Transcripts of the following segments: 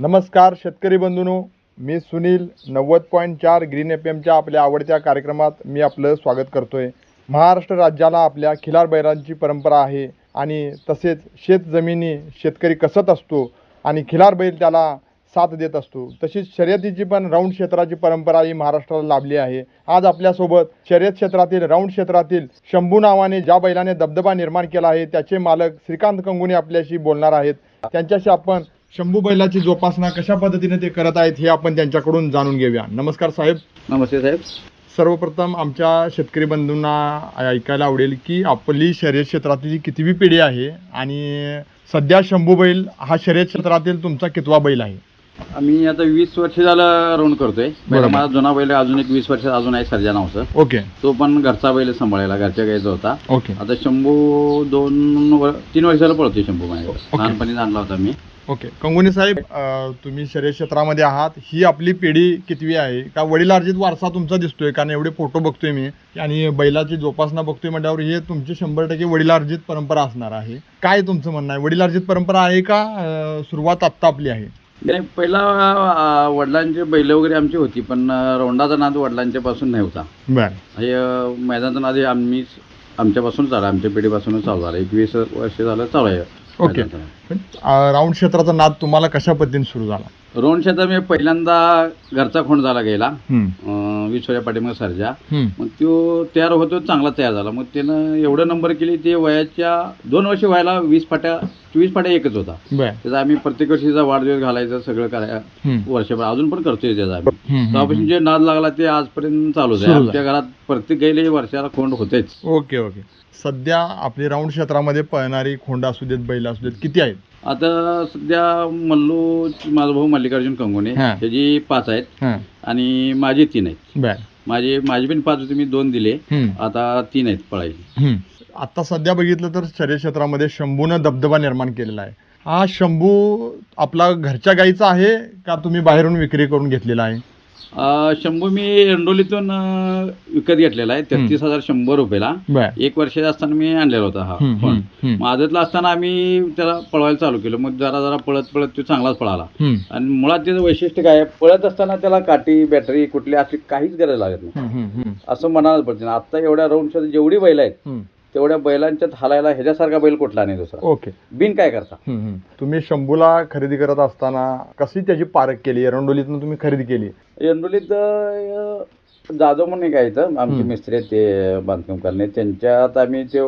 नमस्कार शेतकरी बंधूनो मी सुनील नव्वद पॉईंट चार ग्रीन एफ एमच्या आपल्या आवडत्या कार्यक्रमात मी आपलं स्वागत करतोय. महाराष्ट्र राज्याला आपल्या खिलार बैलांची परंपरा आहे आणि तसेच शेत जमिनी शेतकरी कसत असतो आणि खिलार बैल त्याला साथ देत असतो. तशीच शर्यतीची पण राऊंड क्षेत्राची परंपरा ही महाराष्ट्राला लाभली आहे. आज आपल्यासोबत शर्यत क्षेत्रातील राऊंड क्षेत्रातील शंभू नावाने ज्या बैलाने दबदबा निर्माण केला आहे त्याचे मालक श्रीकांत कंगुने आपल्याशी बोलणार आहेत. त्यांच्याशी आपण शंभू बैलाची जोपासना कशा पद्धतीने ते करत आहेत हे आपण त्यांच्याकडून जाणून घेऊया. नमस्कार साहेब. नमस्ते साहेब. सर्वप्रथम आमच्या शेतकरी बंधूंना ऐकायला आवडेल की आपली शर्यत क्षेत्रातली कितवी पिढी आहे आणि सध्या शंभू बैल हा शर्यत क्षेत्रातील तुमचा कितवा बैल आहे? आम्ही आता वीस वर्ष झालं राऊंड करतोय. पहिला बरोबर. माझा जुना बैल अजून एक वीस वर्ष अजून आहे सर्जा नावचं ओके. तो पण घरचा बैल सांभाळायला घरच्या गायचा होता. ओके. आता शंभू दोन वर- तीन वर्षाला पळतोय शंभू माझ्याकडे. ओके. लहानपणी आणला होता मी. ओके. कंगुनी साहेब अ, तुम्ही शर्यत क्षेत्रामध्ये आहात. ही आपली पिढी कितवी आहे? का वडिलार्जित वारसा तुमचा दिसतोय? कारण एवढे फोटो बघतोय मी. आणि बैलाची जोपासना बघतोय म्हटल्यावर हे तुमची शंभर टक्के वडिलार्जित परंपरा असणार आहे. काय तुमचं म्हणणं आहे? वडिलार्जित परंपरा आहे का? अ, सुरुवात आत्ता आपली आहे? नाही पहिला अं, वडिलांची बैल वगैरे आमची होती पण अं, रोंडाचा नाद वडिलांच्या पासून नाही होता बरं हे अं, मैदानाचा नाद हे आम्ही आमच्यापासून चालू आहे, आमच्या पिढीपासूनच चालू झाला एकवीस वर्ष झालं चालू आहे ओके. मैदानाचा नाद. राऊंड क्षेत्राचा नाद तुम्हाला कशा पद्धतीने सुरू झाला रोहन क्षेत्रात मी पहिल्यांदा घरचा खोंड झाला गेला. वर्षा पाठीमागे सर्जा. मग तो तयार होतो चांगला तयार झाला. मग त्यानं एवढं नंबर केली ते वयाच्या दोन वर्ष व्हायला वीस फाट्या चोवीस फाट्या एकच होता. त्याचा आम्ही प्रत्येक वर्षीचा वाढदिवस घालायचं सगळं हम्म, वर्षभर. अजून पण करतोय त्याचा आम्ही. तेव्हापासून जे नाद लागला ते आजपर्यंत चालूच आहे. आमच्या घरात प्रत्येक गाईला वर्षाला खोंड होतेच ओके ओके. सध्या आपली राऊंड क्षेत्रामध्ये पळणारी खोंड असू देत बैल असू देत किती आहेत? आता सध्या मल्लू माझा भाऊ मल्लिकार्जुन कंगोने हा. त्याची पाच आहेत हां. आणि माझे तीन आहेत. बर. माझे माझे पण पाच होते मी दोन दिले. हम्म, आता तीन आहेत पळायचे. हम्म. आता सध्या बघितलं तर शर्यत क्षेत्रामध्ये शंभूनं दबदबा निर्माण केलेला आहे. हा शंभू आपला घरच्या गाईचा आहे का तुम्ही बाहेरून विक्री करून घेतलेला आहे? शंभू मी एंडोलीतून विकत घेतलेला आहे. तेहतीस हजार शंभर रुपयाला. एक वर्षाचा असताना मी आणलेला होता हा हम्म. आदतला असताना आम्ही त्याला पळवायला चालू केलं. मग जरा जरा पळत पळत तो चांगलाच पळाला. आणि मुळात त्याचं वैशिष्ट्य काय पळत असताना त्याला काठी बॅटरी कुठली अशी काहीच गरज लागत नाही. असं म्हणायला पडते. आता एवढ्या राऊंडच्या जेवढी बैल आहेत. तेवढ्या बैलांच्यात हालायला ह्याच्यासारखा बैल कुठला नाही दुसरा. ओके. बिन काय करता? हम्म. तुम्ही शंभूला खरेदी करत असताना कशी त्याची पारख केली? एरंडोलीतून तुम्ही खरेदी केली? एंडोलीत अं, जाधव म्हणून एक आमचे. मिस्त्री आहेत ते बांधकाम करणे. त्यांच्यात आम्ही ते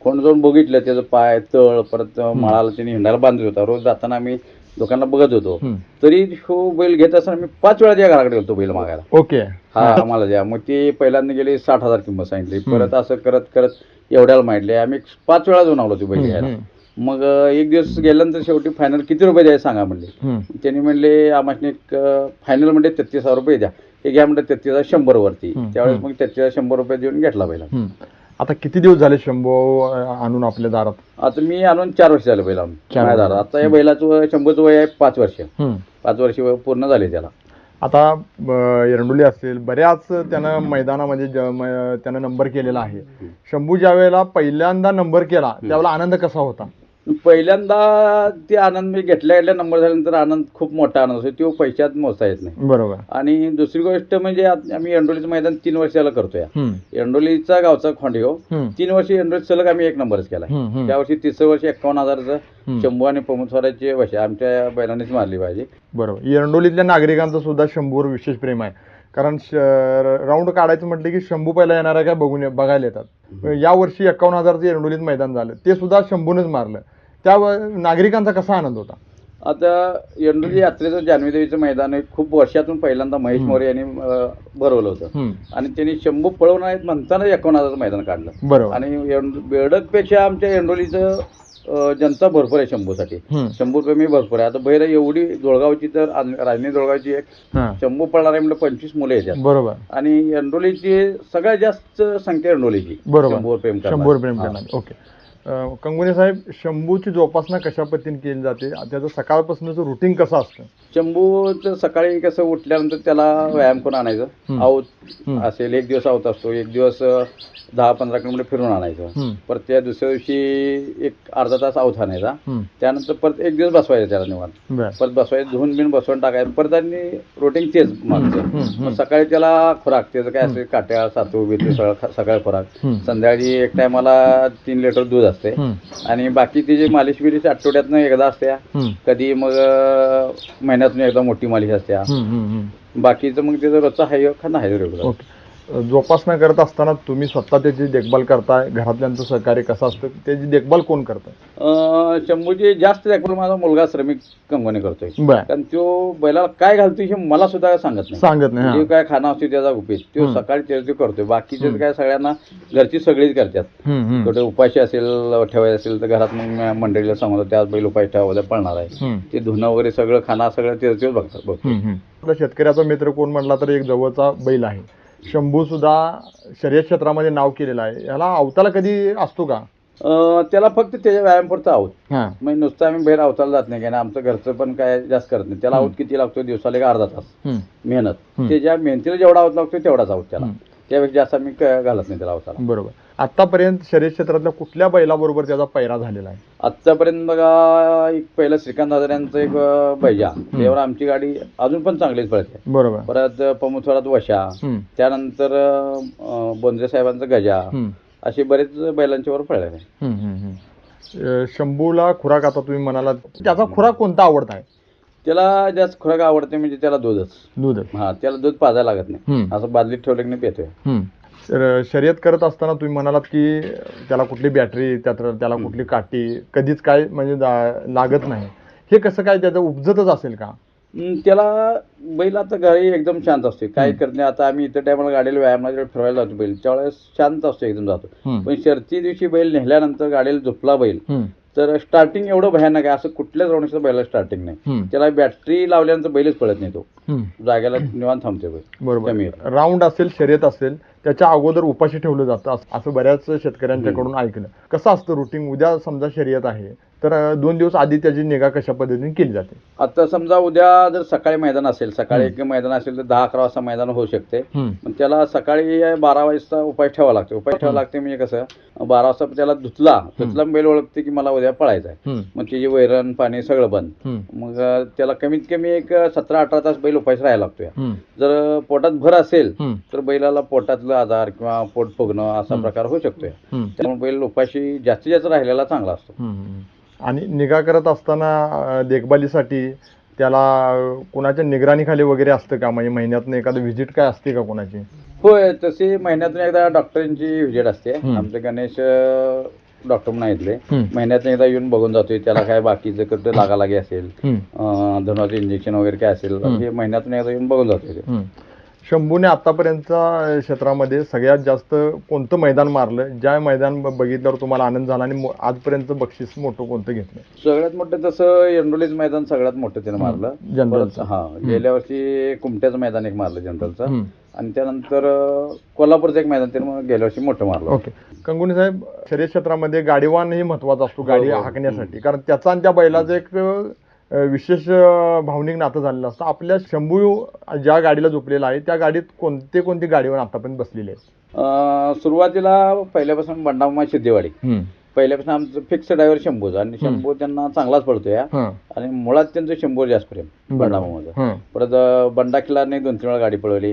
कोण जाऊन बघितलं त्याचं पाय तळ परत माळाला त्यांनी हिंडायला बांधत होता. रोज जाताना आम्ही दुकानाला बघत होतो. हम्म. तरी हो बैल घेत असताना मी पाच वेळा त्या घराकडे गेलो बैल मागायला. ओके. हा आम्हाला द्या. मग ते पहिल्यांदा गेले साठ हजार किंमत सांगितली. परत असं करत करत एवढ्याला मांडले आम्ही पाच वेळा जाऊन आलो ते बैल घ्यायला मग एक दिवस गेल्यानंतर शेवटी फायनल किती रुपये द्यायचे सांगा म्हणले. त्यांनी म्हणले आम्हाला एक फायनल म्हणजे तेहतीस हजार रुपये द्या हे घ्या म्हणजे तेहतीस हजार शंभर वरती त्यावेळेस. मग तेहतीस हजार शंभर रुपये देऊन घेतला पहिला. आता किती दिवस झाले शंभू अं, आणून आपल्या दारात आता मी आणून चार वर्ष झाले बैल माझ्या. दारात. आता या बैलाचं शंभरचं वय आहे पाच वर्ष. पाच वर्ष पूर्ण झाले त्याला आता एरंडोली असेल बऱ्याच त्यानं मैदानामध्ये ज- म- त्यानं नंबर केलेला आहे. शंभू ज्या वेळेला पहिल्यांदा नंबर केला त्यावेळेला आनंद कसा होता? पहिल्यांदा ते आनंद मी घेतल्या घेतल्या नंबर झाल्यानंतर आनंद खूप मोठा आनंद असतो तो पैशात मोजता येत नाही. बरोबर. आणि दुसरी गोष्ट म्हणजे आत- आम्ही एंडोलीचं मैदान तीन वर्षाला करतोय. हम्म, एंडोलीचा गावचा हम्म, तीन वर्ष एंडोली सलग आम्ही एक नंबरच केला. हम्म, हम्म, त्या वर्षी तिसरं वर्ष एकावन्न हजाराचं हम्म. शंभू आणि स्वराचे वशे आमच्या बैलांनीच मारली पाहिजे. बरोबर. एरंडोलीतल्या नागरिकांचं सुद्धा शंभूवर विशेष प्रेम आहे. कारण राऊंड काढायचं म्हटलं की शंभू पहिला येणाऱ्या काय बघून बघायला येतात. या वर्षी एकावन्न हजारचं एरंडोलीत मैदान झालं. ते सुद्धा शंभूनच मारलं. त्या नागरिकांचा कसा आनंद होता? आता एंडोली यात्रेचं जान्हवी देवीचं मैदान आहे खूप वर्षातून पहिल्यांदा महेश. मोरे यांनी भरवलं होतं. आणि त्यांनी शंभू पळवणार आहेत म्हणताना हजाराचं मैदान काढलं. बरोबर. आणि बेडकपेक्षा आमच्या एंडोलीचं अं, जनता भरपूर आहे शंभूसाठी. शंभू प्रेमी भरपूर आहे. आता बैल एवढी दोळगावची तर राजनी दोळगावची एक शंभू पळणारे म्हणजे पंचवीस मुलं येतात बरोबर. आणि एंडोलीची सगळ्यात जास्त संख्या एंडोलीची. बरोबर. शंभूवर प्रेम. करणार. ओके. कंगुने साहेब शंभूची जोपासना कशा पद्धतीने केली जाते? त्याचं सकाळपासूनचं रुटीन कसं असतं? शंभूचं सकाळी कसं उठल्यानंतर त्याला व्यायाम करून आणायचं. आऊत. असेल एक दिवस आऊत असतो एक दिवस दहा पंधरा किलोमीटर फिरून आणायचं. परत त्या दुसऱ्या दिवशी एक अर्धा तास आऊत आणायचा. त्यानंतर परत एक दिवस बसवायचं त्याला निवांत. परत बसवायचं धुवून बिन बसवून टाकायचं. परत आणि रोटिंग तेच मागचं. सकाळी त्याला खुराक त्याचं काय असेल काट्या सातू बितू सगळं सकाळी खुराक. संध्याकाळी एक टायमाला तीन लिटर दूध असते. आणि बाकी तिची मालिश बिलिश आठवड्यातनं एकदा असते हम्म. कधी मग महिन्यातून एकदा मोठी मालिश असते हम्म, हम्म, हम्म. बाकीचं मग त्याचं रोजचा हाय खाणं आहे रेग्युलर जोपासना करत असताना तुम्ही स्वतः त्याची देखभाल करताय घरातल्यांचं सहकार्य कसं असतं त्याची देखभाल कोण करतं शंभूची जास्त देखभाल माझा मुलगा श्रमिक कंगोने करतोय. कारण तो बैलाला काय घालतोय हे मला सुद्धा सांगत नाही. सांगत नाही जे हा. काय खाणं असते त्याचा उपयोग तो. सकाळी ते करतोय. बाकीचे काय सगळ्यांना घरची सगळीच करतात. कुठे उपाशी असेल ठेवायचं असेल तर घरात मग मंडळीला सांगतो त्यात बैल उपाशी ठेवायला पळणार आहे. ते धुणं वगैरे सगळं खाणं सगळं ते तेच बघतात बघ हम्म, हम्म. आपल्या शेतकऱ्याचा मित्र कोण म्हटला तर एक जवळचा बैल आहे. शंभू सुद्धा शर्यत क्षेत्रामध्ये नाव केलेलं आहे. याला अवताला कधी असतो का? अं, त्याला फक्त त्याच्या व्यायाम पुरतं आहोत हा. मग नुसतं आम्ही बाहेर अवताला जात नाही कारण आमचं घरचं पण काय जास्त करत नाही. त्याला आऊत किती लागतो दिवसाला एक अर्धा तास. मेहनत. त्याच्या मेहनतीला जेवढा आऊत लागतो तेवढाच आऊत त्याला. त्यापेक्षा जास्त आम्ही क- घालत नाही त्याला अवताला बरोबर. आतापर्यंत शर्यत क्षेत्रातल्या कुठल्या बैलाबरोबर त्याचा पैरा झालेला आहे? आत्तापर्यंत बघा एक पहिलं श्रीकांत दादर यांचं एक अं, बैजा त्यावर आमची गाडी अजून पण चांगलीच पळते. बरोबर. परत पमुथवरात वशा. हम्म. त्यानंतर अं, बोंद्रे साहेबांचं गजा. असे बरेच बैलांच्यावर पळले हम्म, हम्म, हम्म. अं, शंभूला खुराक आता तुम्ही म्हणाला त्याचा खुराक कोणता आवडता आहे त्याला जास्त खुराक आवडते म्हणजे त्याला दूधच. दूध हा त्याला दूध पाजायला लागत नाही. हम्म. असं बादलीत ठेवलं की नाही पितोय. हम्म. तर शर्यत करत असताना तुम्ही म्हणालात की त्याला कुठली बॅटरी त्यात त्याला कुठली काठी कधीच काय म्हणजे लागत नाही. हे कसं काय त्याचं उपजतच असेल का? हम्म, त्याला बैल आता घरी एकदम शांत असते. काय करत नाही आता आम्ही इतर टायमाला गाडीला व्यायामाला जेव्हा फिरवायला जातो बैल. त्यावेळेस शांत असतो एकदम जातो. हम्म. पण शर्ती दिवशी बैल नेल्यानंतर गाडीला झोपला बैल. हम्म. तर स्टार्टिंग एवढं भयानक आहे. असं कुठल्याच राऊंडचं बैला स्टार्टिंग नाही. त्याला बॅटरी लावल्यानंतर बैलच पळत नाही तो. जागेला निवांत थांबते बैल. बरोबर. राऊंड असेल शर्यत असेल त्याच्या अगोदर उपाशी ठेवलं जातं. असं- असं बऱ्याच शेतकऱ्यांच्याकडून ऐकलं. कसं असतं रुटीन उद्या समजा शर्यत आहे तर दोन दिवस आधी त्याची निगा कशा पद्धतीने केली जाते? आता समजा उद्या जर सकाळी मैदान असेल सकाळी एक मैदान असेल तर दहा अकरा वाजता मैदान होऊ शकते. त्याला सकाळी बारा वाजता उपाय ठेवावा लागतो. उपाय ठेवावा लागते म्हणजे कसं बारा वाजता त्याला धुतला धुतला बैल ओळखते की मला उद्या पळायचं आहे. मग त्याची वैरण पाणी सगळं बंद. मग त्याला कमीत कमी एक सतरा अठरा तास बैल उपायच राहायला लागतोय. जर पोटात भर असेल. तर बैलाला पोटातलं आजार किंवा पोट फुगणं असा प्रकार होऊ शकतोय. त्यामुळे बैल उपाशी जास्तीत जास्त राहिलेला चांगला असतो. आणि निगा करत असताना देखभालीसाठी त्याला कोणाच्या निगराणीखाली वगैरे असतं का म्हणजे महिन्यातनं एखादं व्हिजिट काय असते का कोणाची होय तशी महिन्यातून एकदा डॉक्टरांची व्हिजिट असते. आमचे गणेश डॉक्टर म्हणून इथले हम्म. महिन्यातून एकदा येऊन बघून जातोय त्याला काय बाकीचं कुठं लागालागी असेल धनुचं इंजेक्शन वगैरे काय असेल. हे महिन्यातून एकदा येऊन बघून जातोय. शंभूने आतापर्यंतच्या क्षेत्रामध्ये सगळ्यात जास्त कोणतं मैदान मारलं ज्या मैदान बघितल्यावर तुम्हाला आनंद झाला आणि आजपर्यंत बक्षीस मोठं कोणतं घेतलं? सगळ्यात मोठं तसं एंडोलीच मैदान सगळ्यात मोठं त्यानं मारलं. जनरलचं. हा गेल्या वर्षी कुमट्याचं मैदान एक मारलं जनरलचं. आणि त्यानंतर कोल्हापूरचं एक मैदान त्यानं गेल्या वर्षी मोठं मारलं. ओके. कंगुनी साहेब शर्यत क्षेत्रामध्ये गाडीवानही महत्त्वाचा असतो गाडी हो, हो. हाकण्यासाठी. कारण त्याचा आणि त्या बैलाचं एक विशेष भावनिक नातं झालेलं असतं. आपल्या शंभू ज्या गाडीला झोपलेला आहे त्या गाडीत कोणते कोणते गाडीवर आतापर्यंत बसलेले आहेत? सुरुवातीला पहिल्यापासून बंडामा हम्म. पहिल्यापासून आमचं फिक्स ड्रायव्हर शंभूचा आणि शंभू त्यांना चांगलाच पडतोय हा. हं. आणि मुळात त्यांचं शंभूवर जास्त प्रेम हं. परत बंडा किल्लारने दोन तीन वेळा गाडी पळवली.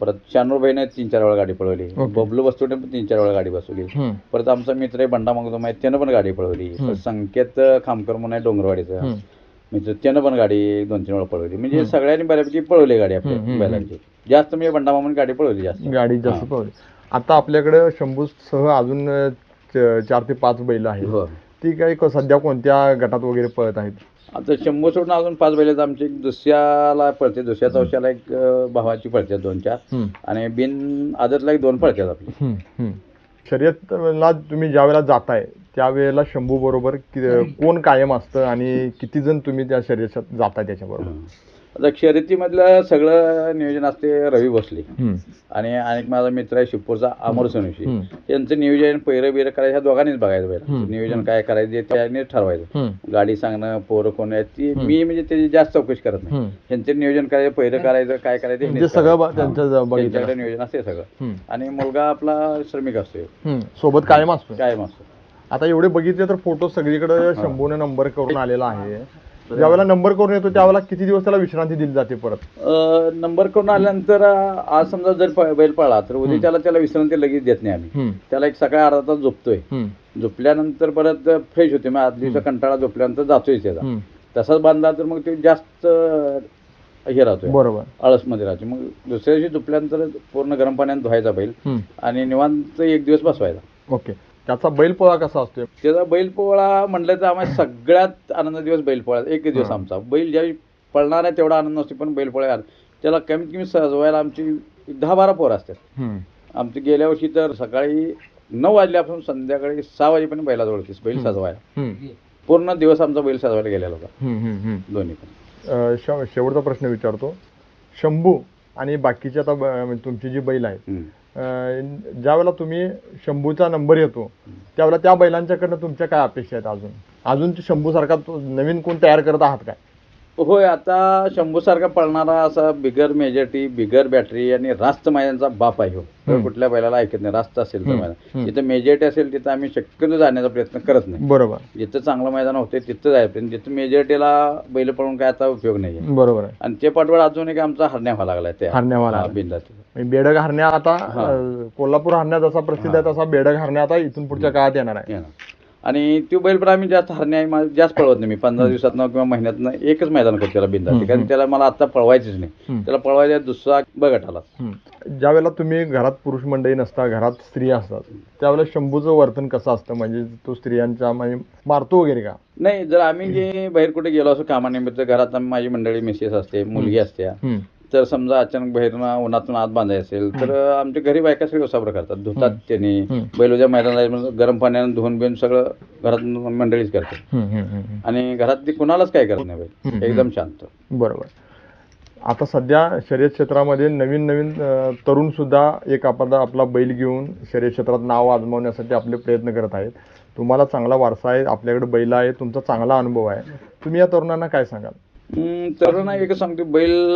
परत शानूरभाईने तीन चार वेळा गाडी पळवली. बबलू बस्तुने पण तीन चार वेळा गाडी बसवली. हं. परत आमचा मित्र आहे बंडा मगदो माहिती त्यानं पण गाडी पळवली. संकेत खामकर म्हणून आहे डोंगरवाडीचं. मित्र त्यानं पण गाडी दोन तीन वेळा पळवली. म्हणजे सगळ्यांनी बऱ्यापैकी पळवली गाडी आपल्या. बैलांची जास्त म्हणजे बंडा मामाने गाडी पळवली जास्त. गाडी जास्त. पळवली. आता आपल्याकडे शंभूसह अजून अं, च- चार ते पाच बैल आहेत. हो. ती काही क- सध्या कोणत्या गटात वगैरे पळत आहेत? आता शंभर सोडून अजून पाच बैल आमची एक दुसऱ्याला पळते. दुसऱ्या चौशाला एक भावाची पळते दोन चार. आणि बिन आदतला एक दोन पळतात आपली. शर्यतला तुम्ही ज्या वेळेला जाताय त्यावेळेला शंभू बरोबर कोण कायम असतं आणि किती जण तुम्ही त्या शर्यतात जाता त्याच्याबरोबर? आता शर्यतीमधलं सगळं नियोजन असते रवी भोसले. आणि अनेक माझा मित्र आहे शिवपूरचा अमर सोनुशी. त्यांचं नियोजन पहिरं बिरं करायचं ह्या दोघांनीच बघायचं पाहिजे. नियोजन काय करायचं ते त्यांनीच ठरवायचं. गाडी सांगणं पोरं कोण आहेत ती मी म्हणजे त्याची जास्त चौकशी करत नाही. त्यांचं नियोजन करायचं पहिरं करायचं काय करायचं म्हणजे सगळं. त्यांच्याकडे नियोजन असते सगळं. आणि मुलगा आपला श्रमिक असतो. सोबत कायम असतो काय असतो. आता एवढे बघितले तर फोटो सगळीकडे शंभूने नंबर करून आलेला आहे. ज्यावेळेला नंबर करून येतो त्यावेळेला किती दिवस त्याला विश्रांती दिली जाते परत? नंबर करून आल्यानंतर आज समजा जर प- बैल पळला तर उद्या त्याला त्याला विश्रांती लगेच देत नाही आम्ही. हम्म, त्याला एक सकाळी अर्धा तास झोपतोय. हम्म, झोपल्यानंतर परत फ्रेश होते मग आदल्या दिवसा कंटाळा झोपल्यानंतर जातोय त्याचा. हम्म. तसाच बांधला तर मग ते जास्त हे राहतोय. बरोबर. आळसमध्ये राहते मग दुसऱ्या दिवशी झोपल्यानंतर पूर्ण गरम पाण्यात धुवायचा बैल. हम्म, आणि निवांत एक दिवस बसवायचा. ओके. त्याचा बैल पोळा कसा असतो त्याचा बैल पोळा म्हटलं तर आम्हाला सगळ्यात आनंद दिवस बैल पोळा एक दिवस. आमचा. बैल ज्यावेळी पळणार आहे तेवढा आनंद नसतो पण बैल पोळा त्याला कमीत कमी सजवायला आमची दहा बारा पोरं असतात. आमची गेल्या वर्षी तर सकाळी नऊ वाजल्यापासून संध्याकाळी सहा वाजेपर्यंत बैलाजवळ होतीस बैल. सजवायला. पूर्ण दिवस आमचा बैल सजवायला गेलेला होता. दोन्ही पण. शेवटचा प्रश्न विचारतो. शंभू आणि बाकीचे आता म्हणजे तुमची जी बैल आहेत. अं, ज्यावेळेला तुम्ही शंभूचा नंबर येतो त्यावेळेला त्या बैलांच्याकडनं तुमच्या काय अपेक्षा आहेत अजून? अजून शंभूसारखा तो नवीन कोण तयार करत आहात काय? होय आता शंभूसारखा पळणारा असा बिगर मेजॉरिटी बिगर बॅटरी आणि रास्त मैदानचा बाप आहे हो. कुठल्या बैलाला ऐकत नाही रास्त असेल तर. मैदान. जिथं मेजॉरिटी असेल तिथं आम्ही शक्यतो जाण्याचा प्रयत्न करत नाही. बरोबर. जिथं चांगलं मैदान होते तिथं जायचं पण जिथं मेजॉरिटीला बैल पळून काय आता उपयोग नाही बरोबर आहे. आणि ते पाठवळ अजून एक आमचा हरण्या व्हायला लागलाय ते हरण्यावाला आला. बिंदात म्हणजे बेडग हरण्या आता. अं, कोल्हापूर हरण्या जसा प्रसिद्ध आहे तसा बेडग हरण्या आता इथून पुढच्या काळात येणार आहे. आणि तो बैल पण आम्ही जास्त हरण्या मा- जास्त पळवत नाही मी. पंधरा दिवसातनं किंवा महिन्यातनं एकच मैदान करतो त्याला हम्म, कारण. त्याला मला आता पळवायचीच नाही. त्याला पळवायचा दुसरा बघत आला हम्म. ज्यावेळेला तुम्ही घरात पुरुष मंडळी नसता घरात स्त्री असतात त्यावेळेला शंभूचं वर्तन कसं असतं? म्हणजे तो स्त्रियांच्या म्हणजे मारतो वगैरे का? नाही जर आम्ही जे बाहेर कुठे गेलो असो कामानिमित्त घरात आम्ही माझी मंडळी मिसेस असते मुलगी असते हम्म. तर समजा अचानक बाहेरनं उन्हातून आत बांधायचं असेल तर आमच्या घरी बायका सगळे उसाबर करतात. धुतात. त्यांनी. हम्म. बैल उद्या मैदानात गरम पाण्यानं धुवून बिवून सगळं घरात मंडळीच करते हम्म, हम्म, हम्म, हम्म. आणि घरात कुणालाच काय करत नाही एकदम शांत. बरोबर. आता सध्या शर्यत क्षेत्रामध्ये नवीन नवीन तरुण सुद्धा एक आपला आपला बैल घेऊन शर्यत क्षेत्रात नाव आजमावण्यासाठी आपले प्रयत्न करत आहेत. तुम्हाला चांगला वारसा आहे आपल्याकडे बैल आहे तुमचा चांगला अनुभव आहे. तुम्ही या तरुणांना काय सांगाल? हम्म, तर ना एक सांगतो बैल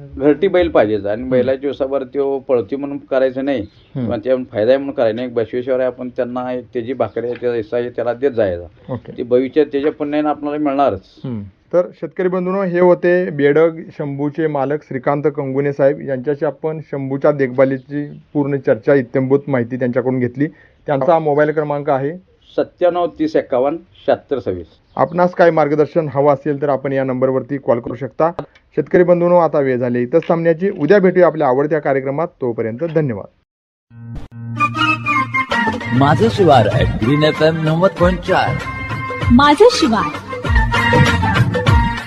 घरटी बैल पाहिजेच. आणि बैलाच्या दिवसाभर तो पळती म्हणून करायचं नाही. किंवा त्या फायदा आहे म्हणून करायचं नाही. बसवेश्वर आहे आपण त्यांना एक त्याची भाकरी आहे त्याचा हिस्सा आहे त्याला देत जायचा. ओके. ते भविष्यात त्याच्या पुण्याने आपल्याला मिळणारच. तर शेतकरी बंधूंनो हे होते बेडग शंभूचे मालक श्रीकांत कंगुने साहेब. यांच्याशी आपण शंभूच्या देखभालीची पूर्ण चर्चा इत्यंभूत माहिती त्यांच्याकडून घेतली. त्यांचा मोबाईल क्रमांक आहे सत्त्याण्णव तीस एक्कावन्न शहात्तर सव्वीस. आपणास काय मार्गदर्शन हवं असेल तर आपण या नंबरवरती कॉल करू शकता. शेतकरी बंधूंनो आता वेळ झाली. इथंच थांबण्याची. उद्या भेटूया आपल्या आवडत्या कार्यक्रमात. तोपर्यंत धन्यवाद. माझं शिवार ग्रीन एफ एम नव्वद पॉईंट चार. माझं शिवार.